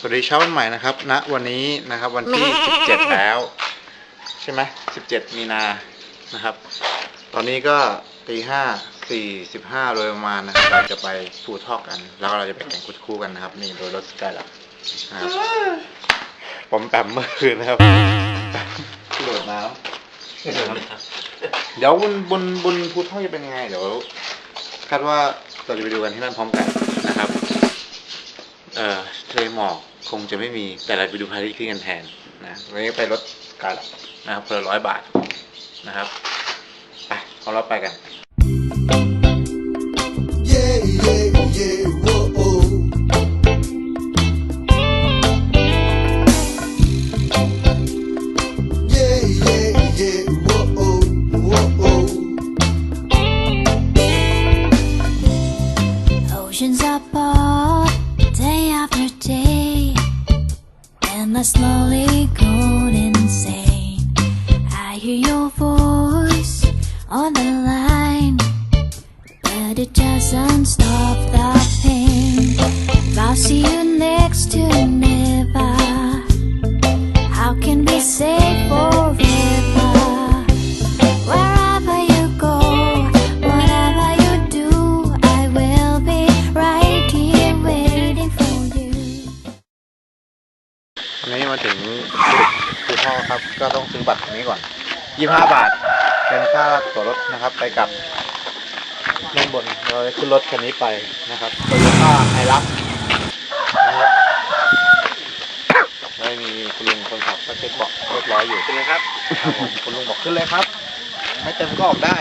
สวัสดีเช้าวันใหม่นะครับณวันนี้นะครับวันที่ 17 แล้ว ใช่ไหม17 มีนานะครับ ตอนนี้ก็ตีห้าสี่สิบห้าโดยประมาณนะครับเราจะไปฟูทอกกัน แล้วเราจะไปแข่งคุดคู่กันนะครับ นี่โดยรถสกายลับนะครับผมแปมเมื่อคืนนะครับโดดน้ำเดี๋ยวบนบนบนฟูทอกจะเป็นยังไง เดี๋ยวคาดว่าเราจะไปดูกันที่นั่นพร้อมกันนะครับ เอ่อ ทะเลหมอกคงจะไม่มีแต่เราไปดูพาริขึ้นกันแทนนะวันนี้ไปรถกาลนะครับคนละร้อยบาทนะครับ ไปของเราไปกัน วันนี้มาถึงคือพ่อครับก็ต้องซื้อบัตรตรงนี้ก่อน 25 บาท เป็นค่าตั๋วรถนะครับ ไปกลับด้านบนเราจะขึ้นรถคันนี้ไปนะครับโตโยต้าไฮรักนะครับไม่มีคุณลุงคนขับ ก็เช็คเบาะเรียบร้อยอยู่ เป็นไงครับครับผมคุณลุงบอกขึ้นเลยครับ ไม่เต็มก็ออกได้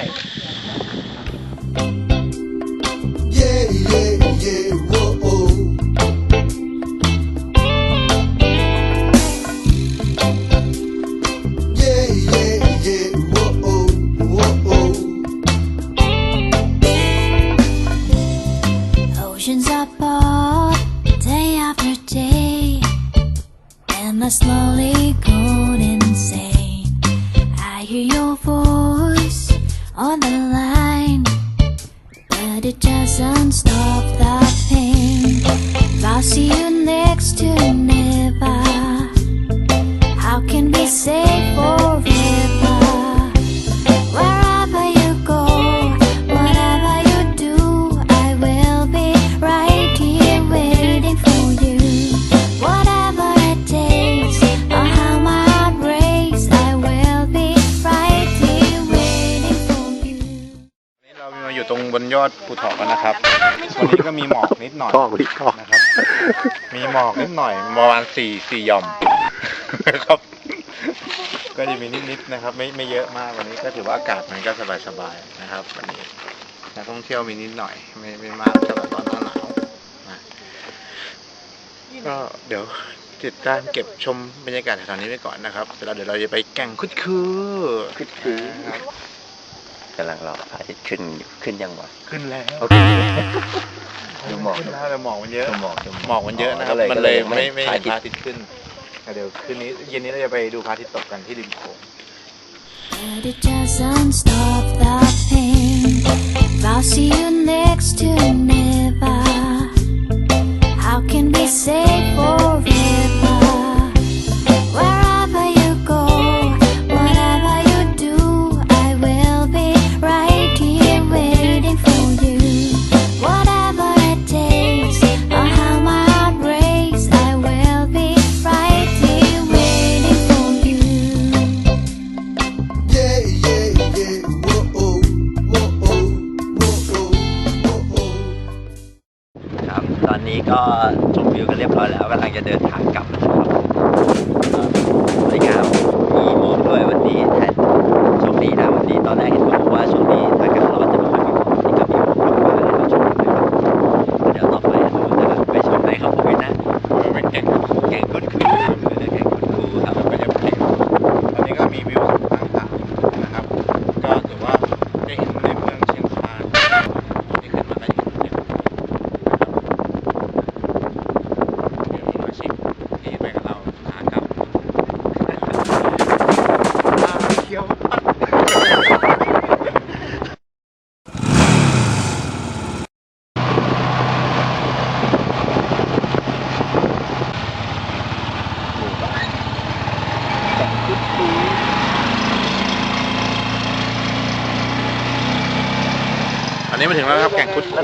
ดภูทอกกันนะครับ วันนี้ก็มีหมอกนิดหน่อยทอกพี่ทอกนะครับ มีหมอกนิดหน่อยประมาณสี่สี่หย่อมนะครับ ก็จะมีนิดๆนะครับ ไม่ไม่เยอะมากวันนี้ก็ถือว่าอากาศมันก็สบายๆนะครับ วันนี้นักท่องเที่ยวมีนิดหน่อย ไม่ไม่มากเท่ากับตอนหน้าหนาวนะก็เดี๋ยวติดตามเก็บชมบรรยากาศแถวๆนี้ไปก่อนนะครับเดี๋ยวเราเดี๋ยวเราจะไปแก่งคุดคือคุดคือครับ กำลังรอพระอาทิตย์ขึ้นอยู่ขึ้นยังวะขึ้นแล้ว โอเคดูหมอกขึ้นแล้วแต่หมอกมันเยอะ ดูหมอกดูหมอกมันเยอะนะครับ ก็เลยมันเลยก็เลยไม่ไม่พระเห็นอาทิพตระย์อาทิตย์ขึ้นแต่เดี๋ยวคืนนี้เย็นนี้เราจะไปดูพระอาทิตย์ตกกันที่ริมโขง But it doesn't stop the pain. If I see you next to never, how can we say forever?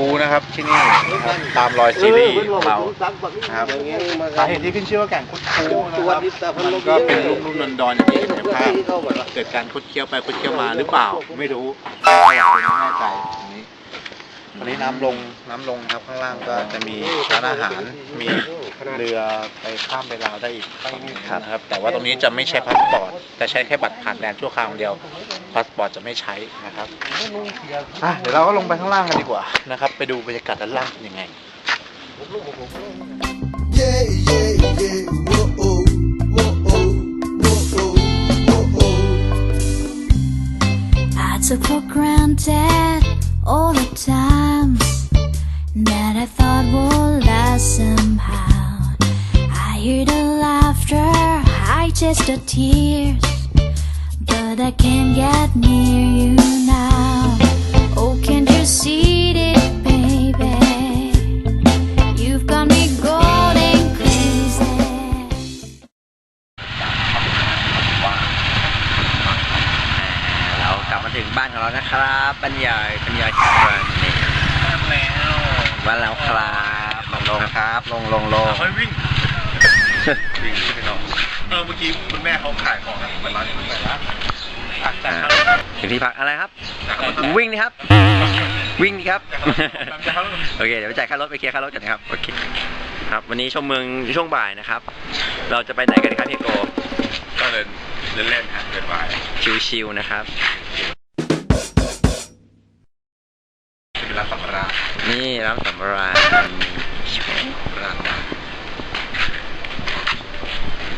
ครูนะครับที่นี่นะครับตามรอยซีรีส์เรานะครับสาเหตุที่ขึ้นชื่อว่าแก่งคุดคูนะครับมันก็เป็นลูกลุ่มนอนดอนอย่างที่เห็นในภาพเกิดการคุดเคี้ยวไปคุดเคี้ยวมาหรือเปล่าไม่รู้ไม่แน่ใจ อันนี้น้ำลงน้ำลงครับข้างล่างก็จะมีร้านอาหารมีเรือไปข้ามไปลาวได้อีกครับนะครับ แต่ว่าตรงนี้จะไม่ใช้พาสปอร์ตจะใช้แค่บัตรผ่านแดนชั่วคราวอย่างเดียวพาสปอร์ตจะไม่ใช้นะครับอะเดี๋ยวเราก็ลงไปข้างล่างกันดีกว่านะครับ ไปดูบรรยากาศด้านล่างเป็นยังไง Yeah, yeah, yeah. Whoa, oh, whoa, oh, whoa, oh, whoa, oh. I took for granted all the time. The tears, but I can't get near you ขาขายของนะเปิดร้านเปิดร้านอะแต่อ่าเขาถึงที่พักอะไรครับ วิ่งนี่ครับ วิ่งนี่ครับ โอเค เดี๋ยวไปจ่ายค่ารถไปเคลียร์ค่ารถกันนะครับ โอเค ครับ วันนี้ชมเมืองช่วงบ่ายนะครับ เราจะไปไหนกันครับพี่โก ก็เดินเล่นๆฮะเดินไปชิวๆนะครับ เป็นร้านสัมภาระนี่ร้านสำราญ ร้านดัง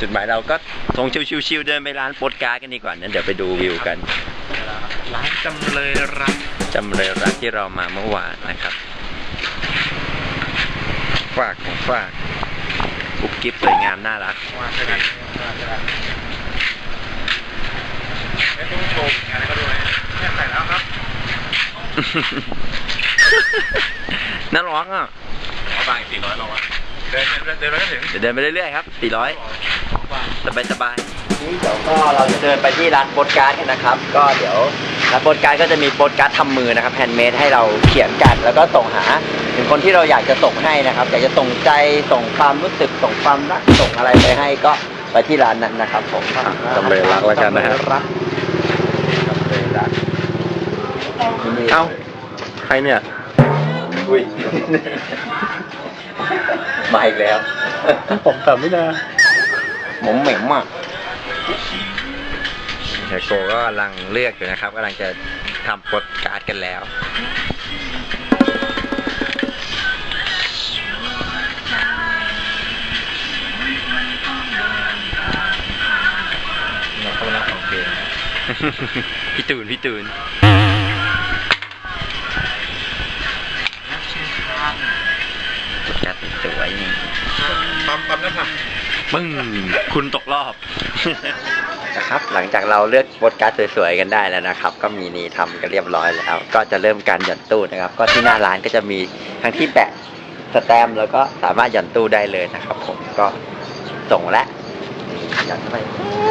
จุดหมายเราก็ทงชิวๆๆเดินไปร้านโปสการ์ดกันดีกว่านั้นเดี๋ยวไปดูวิวกัน ร้านจำเลยรักจำเลยรักที่เรามาเมื่อวานนะครับ ฝากของฝากกุ๊บกิ๊บสวยงามน่ารักว่าใช่ไหมว่าใช่ไหมไม่ต้องโชว์อะไรก็ด้วยเนี่ยใส่แล้วครับน่ารักอะเอาบางสี่ร้อยเราอะเดินเดินเดินไปก็ถึงเดี๋ยวเดินไปเรื่อยๆครับ400 สบายสบายนี่เดี๋ยวก็เราจะเดินไปที่ร้านโปสการ์ดกันนะครับ ก็เดี๋ยวร้านโปสการ์ดก็จะมีโปสการ์ดทำมือนะครับแฮนด์เมดให้เราเขียนกันแล้วก็ส่งหาถึงคนที่เราอยากจะส่งให้นะครับอยากจะส่งใจส่งความรู้สึกส่งความรักส่งอะไรไปให้ก็ไปที่ร้านนั้นนะครับผมจำเลยรักแล้วกันนะฮะจำเลยรักจำเลยรักเอ้าใครเนี่ยอุ้ยมาอีกแล้วผมแต่ไม่นา ผมเหม็นมากเฮยโกก็กำลังเลือกอยู่นะครับกำลังจะทำโปสการ์ดกันแล้ว เราเข้ามาของเพลงพี่ตูนพี่ตูนโปสการ์ดสวยๆนี่ ปั๊มปั๊มน้ำหนัก ปึ้งคุณตกรอบ นะครับ หลังจากเราเลือกโปสการ์ดสวยๆกันได้แล้วนะครับ ก็มีนี่ทำกันเรียบร้อยแล้ว ก็จะเริ่มการหย่อนตู้นะครับ ก็ที่หน้าร้านก็จะมีทั้งที่แปะสแตมป์แล้วก็สามารถหย่อนตู้ได้เลยนะครับ ผมก็ส่งแล้วหย่อนเข้าไป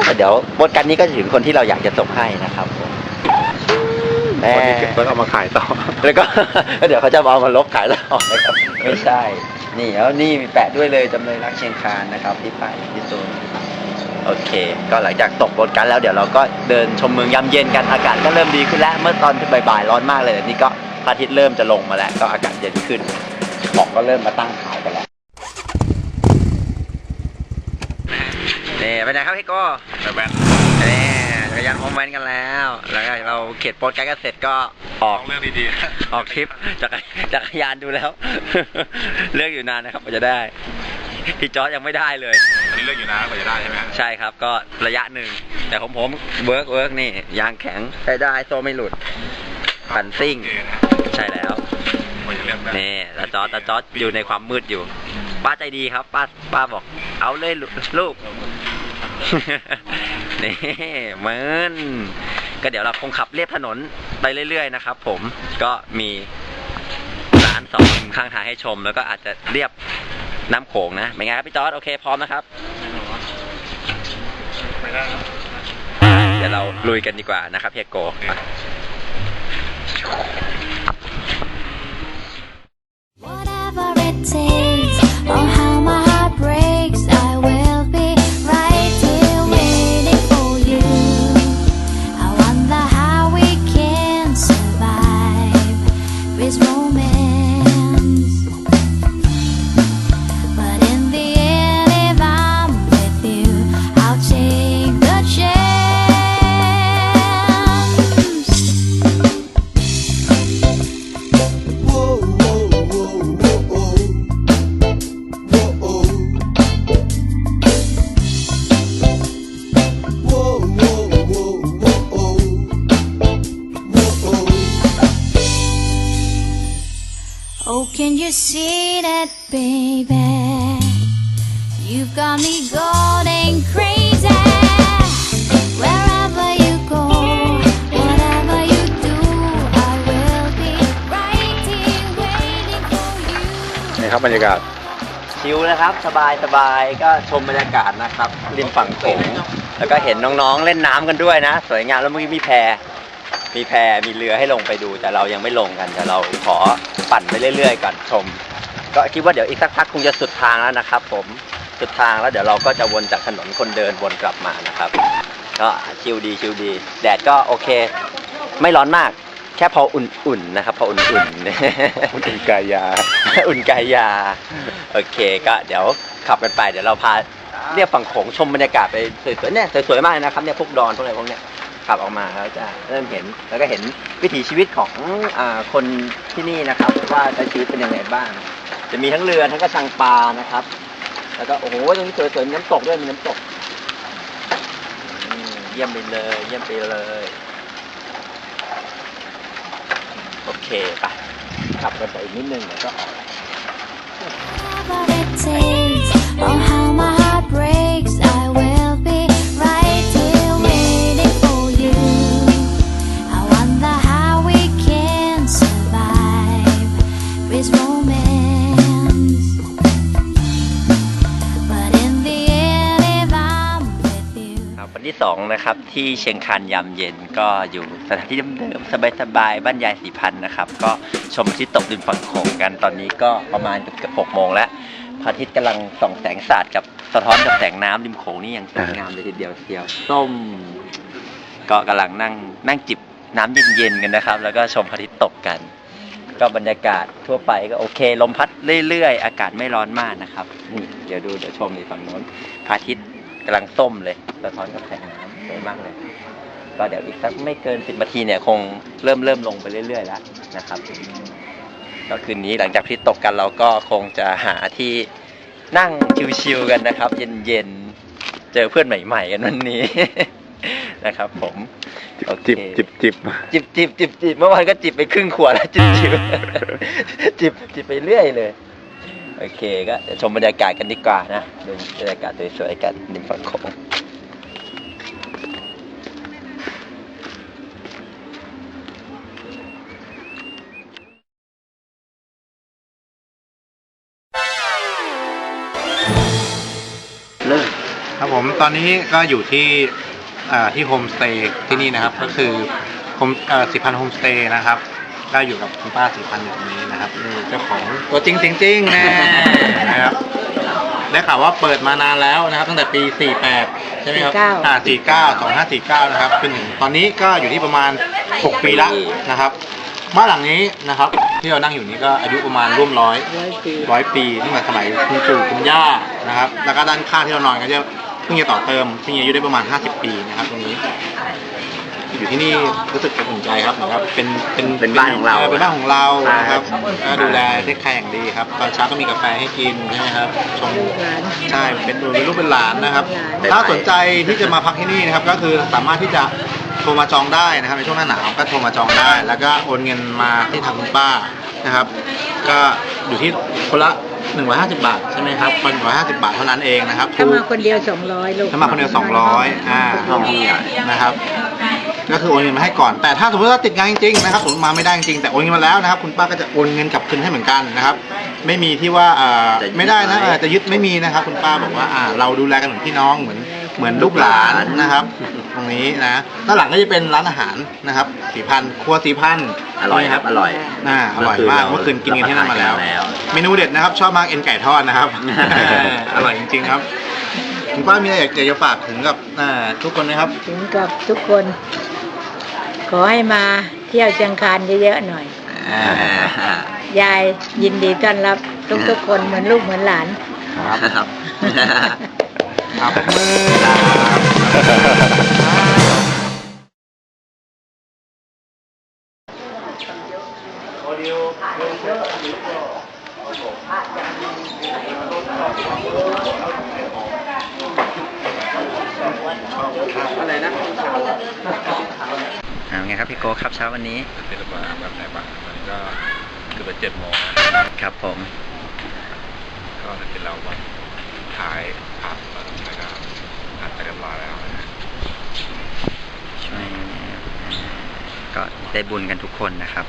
แล้วเดี๋ยวโปสการ์ดนี้ก็จะถึงคนที่เราอยากจะส่งให้นะครับผมคนที่เก็บแล้วเอามาขายต่อ แล้วก็แล้วเดี๋ยวเขาจะเอามาลบขายต่อนะครับไม่ใช่ นี่แล้วนี่มีแปะด้วยเลยจำเลยรักเชียงคานนะครับที่ไปที่ตูนโอเค ก็หลังจากตกบทกันแล้วเดี๋ยวเราก็เดินชมเมืองยามเย็นกันอากาศก็เริ่มดีขึ้นแล้ว เมื่อตอนบ่ายๆร้อนมากเลยแต่นี่ก็พระอาทิตย์เริ่มจะลงมาแล้ว ก็อากาศเย็นขึ้นของก็เริ่มมาตั้งขายกันแล้วนี่ไปไหนครับพี่โก้แต่แบนนี่ จักรยานโฮมแวนกันแล้ว แล้วก็เราเขียนโปสการ์ดกันเสร็จก็ออก เรื่องดีออกทริปจักรจักรยานดูแล้ว เลือกอยู่นานนะครับกว่าจะได้พี่จอร์จยังไม่ได้เลย อันนี้เรื่องอยู่นะกว่าจะได้ใช่ไหมใช่ครับก็ระยะหนึ่ง แต่ของผมเวิร์กเวิร์กนี่ยางแข็งใช้ได้โซ่ไม่หลุดพันซิ่ง โอเคนะใช่แล้ว กว่าจะเลือกได้นี่ตาจอร์จตาจอร์จอยู่ในความมืดอยู่ ป้าใจดีครับ ป้าป้าบอกเอาเลยลูกลูก นี่เหมือนก็เดี๋ยวเราคงขับเรียบถนนไปเรื่อยๆนะครับผมก็มีร้านสองข้างทางให้ชม แล้วก็อาจจะเรียบน้ำโขงนะเป็นไงครับพี่จอร์ดโอเคพร้อมนะครับไม่ได้ครับเดี๋ยวเราลุยกันดีกว่านะครับเฮียโก ครับบรรยากาศ ชิลนะครับสบายสบายก็ชมบรรยากาศนะครับ ริมฝั่งโขงแล้วก็เห็นน้องๆเล่นน้ำกันด้วยนะ สวยงามแล้วเมื่อกี้มีแพมีแพมีเรือให้ลงไปดู แต่เรายังไม่ลงกันแต่เราขอปั่นไปเรื่อยๆก่อนชม ก็คิดว่าเดี๋ยวอีกสักพักคงจะสุดทางแล้วนะครับ ผมสุดทางแล้วเดี๋ยวเราก็จะวนจากถนนคนเดินวนกลับมานะครับ ก็ชิลดีชิลดี แดดก็โอเค ไม่ร้อนมาก แค่พออุ่นๆนะครับ พออุ่นๆ อุ่นกายา อุ่นกายยา โอเคก็เดี๋ยวขับกันไป เดี๋ยวเราพาเรียบฝั่งโขงชมบรรยากาศไปสวยๆเนี่ยสวยๆมากเลยนะครับเนี่ยพวกดอนพวกอะไรพวกเนี้ยขับออกมาแล้วจะเริ่มเห็นแล้วก็เห็นวิถีชีวิตของอ่าคนที่นี่นะครับ ว่าใช้ชีวิตเป็นยังไงบ้าง จะมีทั้งเรือทั้งกระชังปลานะครับ แล้วก็โอ้โหตรงนี้สวยๆมีน้ำตกด้วยมีน้ำตกอืมเยี่ยมไปเลย เยี่ยมไปเลย โอเคไปขับกันไปนิดนึงแล้วก็ออก ที่สองนะครับที่เชียงคานยามเย็นก็อยู่สถานที่เดิมๆสบายๆบ้านยายสีพันนะครับ ก็ชมอาทิตย์ตกดินฝั่งโขงกันตอนนี้ก็ประมาณเกือบหกโมงแล้วพระอาทิตย์กำลังส่องแสงสาดกับสะท้อนกับแสงน้ำริมโขงนี่ยังสวยงามเลยทีเดียวเดียวส้ม ก็กำลังนั่งนั่งจิบน้ำเย็นๆกันนะครับ แล้วก็ชมพระอาทิตย์ตกกัน ก็บรรยากาศทั่วไปก็โอเค ลมพัดเรื่อยๆ อากาศไม่ร้อนมากนะครับนี่เดี๋ยวดูเดี๋ยวชมในฝั่งโน้นพระอาทิตย์ กำลังส้มเลยสะท้อนกับแสงน้ำสวยมากเลย ก็เดี๋ยวอีกสักไม่เกินสิบนาทีเนี่ยคงเริ่มเริ่มลงไปเรื่อยๆแล้วนะครับ ก็คืนนี้หลังจากที่ตกกันเราก็คงจะหาที่นั่งชิวๆกันนะครับ เย็นๆเจอเพื่อนใหม่ ๆ กันวันนี้ นะครับ ผมโอเคจิบจิบจิบจิบจิบจิบจิบเมื่อวานก็จิบไปครึ่งขวดแล้วจิบจิบจิบจิบไปเรื่อยเลย โอเคก็เดี๋ยวชมบรรยากาศกันดีกว่านะดูบรรยากาศสวยๆกันริมฝั่งโขงเลิกครับผมตอนนี้ก็อยู่ที่อ่าที่โฮมสเตย์ที่นี่นะครับ ก็คือโฮมสิพันโฮมสเตย์นะครับ ก็อยู่กับคุณป้าสิพันอยู่ตรงนี้นะครับนี่เจ้าของตัวจริงจริงๆแน่นะครับได้ข่าวว่าเปิดมานานแล้วนะครับ ตั้งแต่ปี 48 ใช่ไหมครับอ่า49 2549 นะครับจนถึงตอนนี้ก็อยู่ที่ประมาณ 6 ปีละนะครับบ้านหลังนี้นะครับ ที่เรานั่งอยู่นี้ก็อายุประมาณร่วมร้อยร้อยปีตั้งแต่สมัยคุณปู่คุณย่านะครับ แล้วก็ด้านข้างที่เรานอนก็จะเพิ่งจะต่อเติมเพิ่งจะอายุได้ประมาณ 50 ปีนะครับตรงนี้ อยู่ที่นี่รู้สึกอบอุ่นใจครับเหมือนกับเป็นเป็นเป็นบ้านของเราเป็นบ้านของเรานะครับใช่ก็ดูแลเด็กใครอย่างดีครับ ตอนเช้าก็มีกาแฟให้กินใช่ไหมครับชมใช่เป็นดูเป็นลูกเป็นหลานนะครับ ถ้าสนใจที่จะมาพักที่นี่นะครับก็คือสามารถที่จะโทรมาจองได้นะครับในช่วงหน้าหนาวก็โทรมาจองได้ แล้วก็โอนเงินมาที่ทางคุณป้านะครับ ก็อยู่ที่คนละ150 บาทใช่ไหมครับคน150 บาทเท่านั้นเองนะครับถ้ามาคนเดียวสองร้อยลูกถ้ามาคนเดียว 200อ่าห้องนี้อะนะครับ ก็คือโอนเงินมาให้ก่อน แต่ถ้าสมมติว่าติดงานจริงๆนะครับสมมติมาไม่ได้จริงๆแต่โอนเงินมาแล้วนะครับคุณป้าก็จะโอนเงินกลับคืนให้เหมือนกันนะครับไม่มีที่ว่าเอ่อจะยึดไม่ได้นะไหมเออจะยึดไม่มีนะครับ คุณป้าบอกว่าอ่าเราดูแลกันเหมือนพี่น้องเหมือนเหมือนลูกหลานนะครับ ตรงนี้นะด้านหลังก็จะเป็นร้านอาหารนะครับสีพันธุ์ครัวสีพันธุ์อร่อยครับ อร่อยน่าอร่อยมากเมื่อคืนกินกันที่นั่นมาแล้วรับประทนกันแล้ว เมนูเด็ดนะครับ ชอบมากเอ็นไก่ทอดนะครับ อร่อยจริงๆครับคุณป้ามีอะไรอยากจะฝากถึงกับอ่าทุกคนนะครับ ถึงกับทุกคน ขอให้มาเที่ยวเชียงคานเยอะๆหน่อย อ่ายายยินดีต้อนรับทุกๆคนเหมือนลูกเหมือนหลาน ครับ ครับมืออะไรนะ อ่า ไงครับพี่โก้ครับเช้าวันนี้เป็นระบาดแบบไหนบ้างมันก็เกือบเจ็ดโมงนะครับผมก็ถ้าเป็นเราวันท้ายผัดแล้วก็ผัดไปเรียบร้อยแล้วนะฮะช่วยก็ได้บุญกันทุกคนนะครับ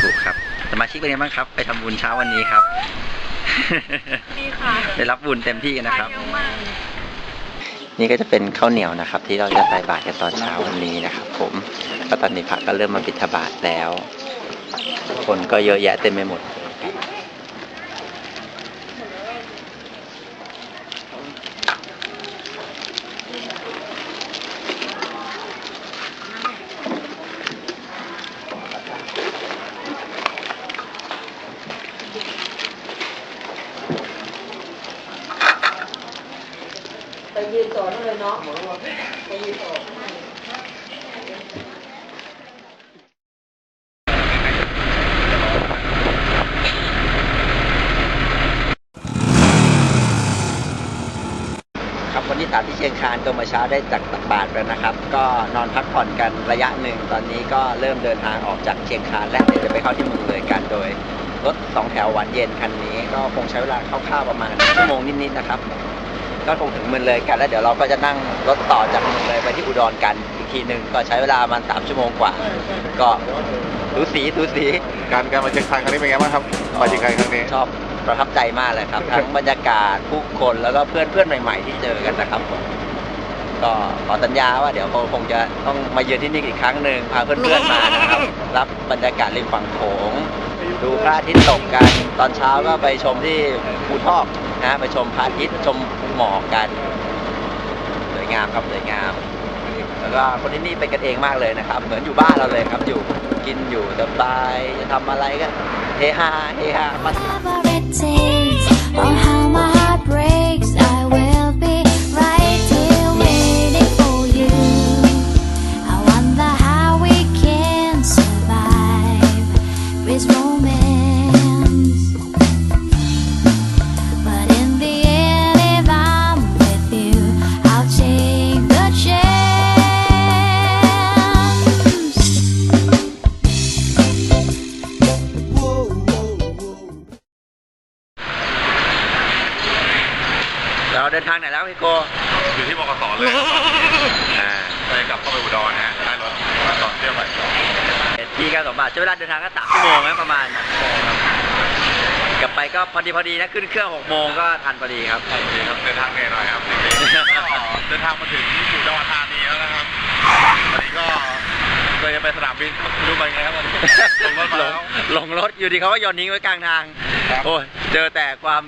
ถูกครับสมาชิกเป็นยังไงบ้างครับ ไปทำบุญเช้าวันนี้ครับ ดีค่ะ ได้รับบุญเต็มที่นะครับเยอะมาก นี่ก็จะเป็นข้าวเหนียวนะครับ ที่เราจะใส่บาตรกันตอนเช้าวันนี้นะครับ ผมก็ตอนนี้พระก็เริ่มมาบิณฑบาตแล้ว คนก็เยอะแยะเต็มไปหมดเลยครับ ไปยืนสอนเลยเนาะไปยืนสอน ครับวันที่สามที่เชียง คานตัวมาเช้าได้จักตักบาตรแล้วนะครับ ก็นอนพักผ่อนกันระยะหนึ่งตอนนี้ก็เริ่มเดินทางออกจากเชียงคานและเดี๋ยวจะไปเข้าที่เมืองเลยกันโดยรถสองแถวหวานเย็นคันนี้ ก็คงใช้เวลาคร่าวๆประมาณชั่วโมงนิดๆนะครับ ก็คงถึงเมืองเลยกันแล้วเดี๋ยวเราก็จะนั่งรถต่อจากเมืองเลยไปที่อุดรกันอีกทีหนึ่งก็ใช้เวลาประมาณสามชั่วโมงกว่า ก็ดูสีดูสีการการมาเชียงคานครั้งนี้เป็นไงบ้างครับมาเชียงคานครั้งนี้ชอบประทับใจมากเลยครับ ทั้งบรรยากาศผู้คนแล้วก็เพื่อนเพื่อนใหม่ ๆ ที่เจอกันนะครับผม ก็ขอสัญญาว่าเดี๋ยวคงจะต้องมาเยือนที่นี่อีกครั้งหนึ่งพาเพื่อนๆมานะครับ รับบรรยากาศริมฝั่งโขงดูพระอาทิตย์ตกกัน ตอนเช้าก็ไปชมที่ภูทอกนะไปชมพระอาทิตย์ชมภูหมอกกันสวยงามครับสวยงาม แล้วก็คนที่นี่เป็นกันเองมากเลยนะครับ เหมือนอยู่บ้านเราเลยครับอยู่กินอยู่สบายจะทำอะไรก็เฮฮาเฮฮามา พอดีพอดีนะขึ้นเครื่องหกโมงก็ทันพอดีครับดีครับเดินทางเหนื่อยหน่อยครับก็เดินทางมาถึงอุดรธานีแล้วนะครับตอนนี้ก็เลยจะไปสนามบินครับไม่รู้ไปไงครับตอนนี้ลงรถมาหลแล้งวหลงรถอยู่ดีเขาก็โยนทิ้งไว้กลางทางครับ โอ้ยเจอแต่ความ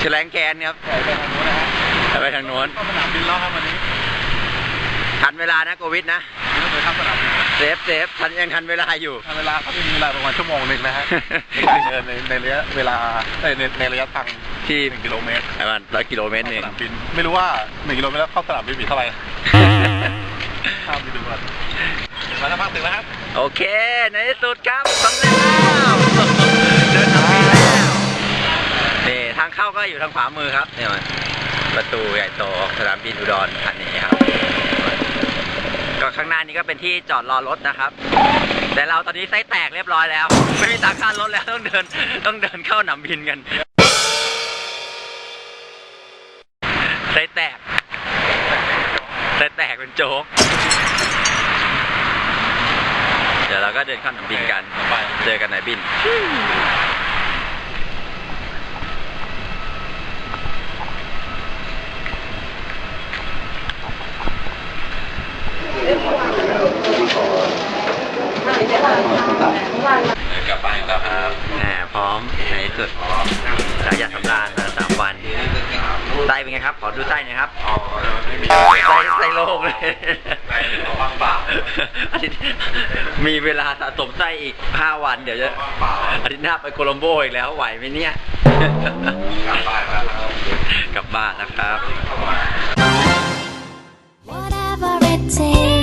แฉลงแกนครับ ไปทางโน้นนะฮะไปทางโน้นเข้าสนามบินแล้วครับวันนี้ทันเวลานะโควิดนะนี่ก็ไปเข้าสนามบิน เซฟเซฟทันยังทันเวลาอยู่ ทำเวลาเขาจะมีเวลาประมาณชั่วโมงหนึ่งนะฮะ ในการเดินในในระยะเวลาเอ้ยในในระยะทางที่หนึ่งกิโลเมตรประมาณร้อยกิโลเมตรหนึ่งสนามบิน ไม่รู้ว่าหนึ่งกิโลเมตรเข้าสนามบินมีเท่าไหร่ข้ามไปดูก่อนมาสักพักถึงแล้วครับ โอเค ในที่สุดครับสำเร็จแล้วเดินทางบินแล้วนี่ทางเข้าก็อยู่ทางขวามือครับเนี่ยมันประตูใหญ่โตของสนามบินอุดรธานีครับก็ ข้างหน้านี้ก็เป็นที่จอดรอรถนะครับ แต่เราตอนนี้ไส้แตกเรียบร้อยแล้ว ไม่มีตาค่ารถแล้วต้องเดินต้องเดินเข้าหนาบินกันไส้แตกไส้แตกเป็นโจ๊กเดี๋ยวเราก็เดินเข้าหนาบินกัน เจอกันไหนบิน กลับบ้านแล้วครับแหมพร้อมในสุดสายยาสำราญมาสามวันไส้เป็นไงครับ ขอดูไส้หน่อยครับไม่มีไส้ไส้โลกเลยไส้ว่างปาอาทิตย์มีเวลาสะสมไส้อีก5วัน เดี๋ยวจะอาทิตย์หน้าไปโคลัมโบอีกแล้วไหวไหมเนี่ย กลับบ้านแล้วครับกลับบ้านนะครับ Whatever it takes.